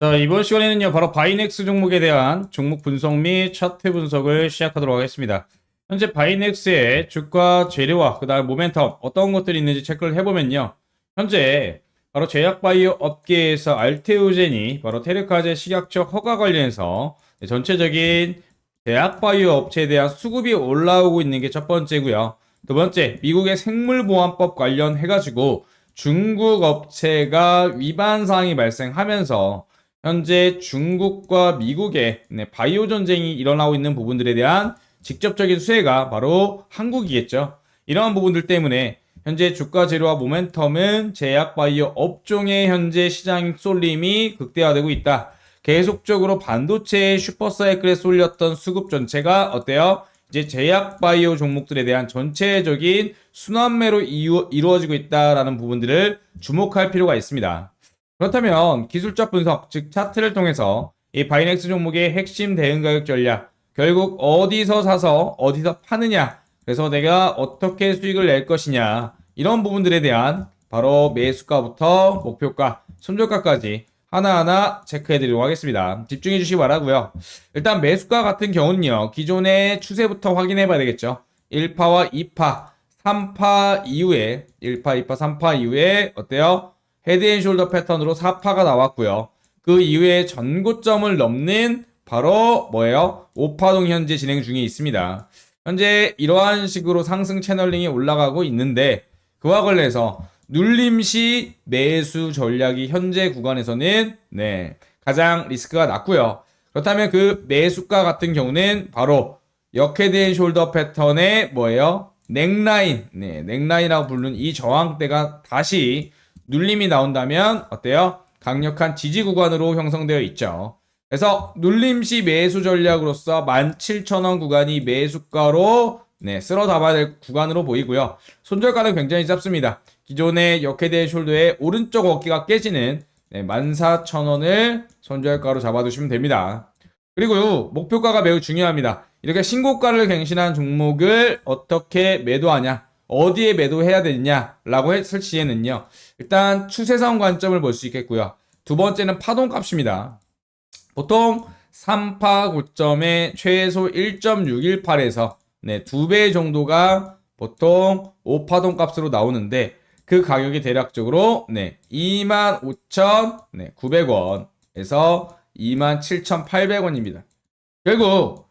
자, 이번 시간에는요, 바로 바이넥스 종목에 대한 종목 분석 및 차트 분석을 시작하도록 하겠습니다. 현재 바이넥스의 주가 재료와 그 다음 모멘텀 어떤 것들이 있는지 체크를 해보면요. 현재 바로 제약바이오 업계에서 알테오젠이 바로 테르카제 식약처 허가 관련해서 전체적인 제약바이오 업체에 대한 수급이 올라오고 있는 게 첫 번째고요. 두 번째, 미국의 생물보안법 관련해가지고 중국 업체가 위반 사항이 발생하면서 현재 중국과 미국의 네, 바이오 전쟁이 일어나고 있는 부분들에 대한 직접적인 수혜가 바로 한국이겠죠. 이러한 부분들 때문에 현재 주가 재료와 모멘텀은 제약 바이오 업종의 현재 시장 쏠림이 극대화되고 있다. 계속적으로 반도체의 슈퍼사이클에 쏠렸던 수급 전체가 어때요? 이제 제약 바이오 종목들에 대한 전체적인 순환매로 이루, 이루어지고 있다라는 부분들을 주목할 필요가 있습니다. 그렇다면 기술적 분석, 즉 차트를 통해서 이 바이넥스 종목의 핵심 대응 가격 전략, 결국 어디서 사서 어디서 파느냐, 그래서 내가 어떻게 수익을 낼 것이냐, 이런 부분들에 대한 바로 매수가부터 목표가, 손절가까지 하나하나 체크해 드리도록 하겠습니다. 집중해 주시기 바라고요. 일단 매수가 같은 경우는요. 기존의 추세부터 확인해 봐야 되겠죠. 1파와 2파, 3파 이후에 1파, 2파, 3파 이후에 어때요? 헤드앤숄더 패턴으로 4파가 나왔고요. 그 이후에 전고점을 넘는 바로 뭐예요? 5파동 현재 진행 중에 있습니다. 현재 이러한 식으로 상승 채널링이 올라가고 있는데 그와 관련해서 눌림시 매수 전략이 현재 구간에서는 네, 가장 리스크가 낮고요. 그렇다면 그 매수가 같은 경우는 바로 역헤드 숄더 패턴의 뭐예요? 넥라인, 네, 넥라인이라고 부르는 이 저항대가 다시 눌림이 나온다면 어때요? 강력한 지지 구간으로 형성되어 있죠. 그래서 눌림시 매수 전략으로서 17,000원 구간이 매수가로 네, 쓸어 담아야 될 구간으로 보이고요. 손절가는 굉장히 짧습니다. 기존의 역헤드 숄더의 오른쪽 어깨가 깨지는 네, 14,000원을 손절가로 잡아두시면 됩니다. 그리고 목표가가 매우 중요합니다. 이렇게 신고가를 갱신한 종목을 어떻게 매도하냐, 어디에 매도해야 되냐라고 했을 시에는요. 일단 추세선 관점을 볼 수 있겠고요. 두 번째는 파동값입니다. 보통 3파 고점의 최소 1.618에서 네, 두배 정도가 보통 5파동 값으로 나오는데 그 가격이 대략적으로 네, 25,900원에서 27,800원입니다. 결국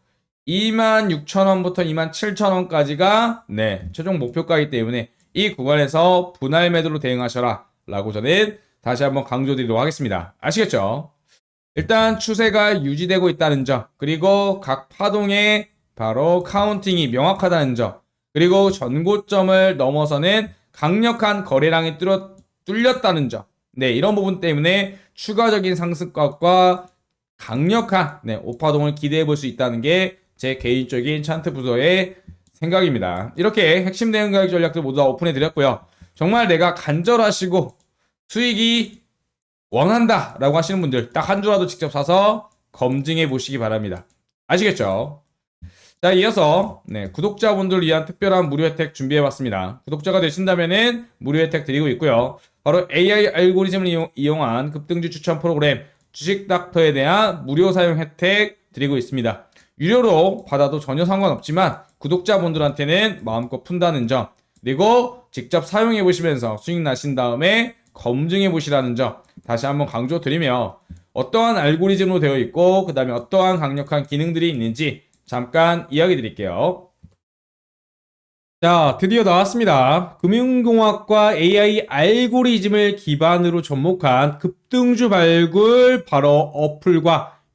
26,000원부터 27,000원까지가 네, 최종 목표가이기 때문에 이 구간에서 분할 매도로 대응하셔라 라고 저는 다시 한번 강조드리도록 하겠습니다. 아시겠죠? 일단 추세가 유지되고 있다는 점 그리고 각 파동의 바로 카운팅이 명확하다는 점 그리고 전고점을 넘어서는 강력한 거래량이 뚫어, 뚫렸다는 점 네, 이런 부분 때문에 추가적인 상승각과 강력한 네, 오파동을 기대해 볼 수 있다는 게 제 개인적인 차트 부서의 생각입니다. 이렇게 핵심 대응 가격 전략들 모두 다 오픈해 드렸고요. 정말 내가 간절하시고 수익이 원한다 라고 하시는 분들 딱 한 주라도 직접 사서 검증해 보시기 바랍니다. 아시겠죠? 자, 이어서 네, 구독자분들 위한 특별한 무료 혜택 준비해 봤습니다. 구독자가 되신다면은 무료 혜택 드리고 있고요. 바로 AI 알고리즘을 이용, 이용한 급등주 추천 프로그램 주식 닥터에 대한 무료 사용 혜택 드리고 있습니다. 유료로 받아도 전혀 상관없지만 구독자분들한테는 마음껏 푼다는 점 그리고 직접 사용해 보시면서 수익 나신 다음에 검증해 보시라는 점 다시 한번 강조 드리며 어떠한 알고리즘으로 되어 있고 그 다음에 어떠한 강력한 기능들이 있는지 잠깐 이야기 드릴게요. 자, 드디어 나왔습니다. 금융공학과 AI 알고리즘을 기반으로 접목한 급등주 발굴 바로 어플과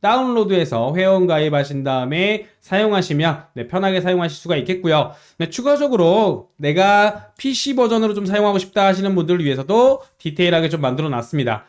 다운로드해서 회원 가입하신 다음에 사용하시면 네, 편하게 사용하실 수가 있겠고요. 네, 추가적으로 내가 PC 버전으로 좀 사용하고 싶다 하시는 분들을 위해서도 디테일하게 좀 만들어 놨습니다.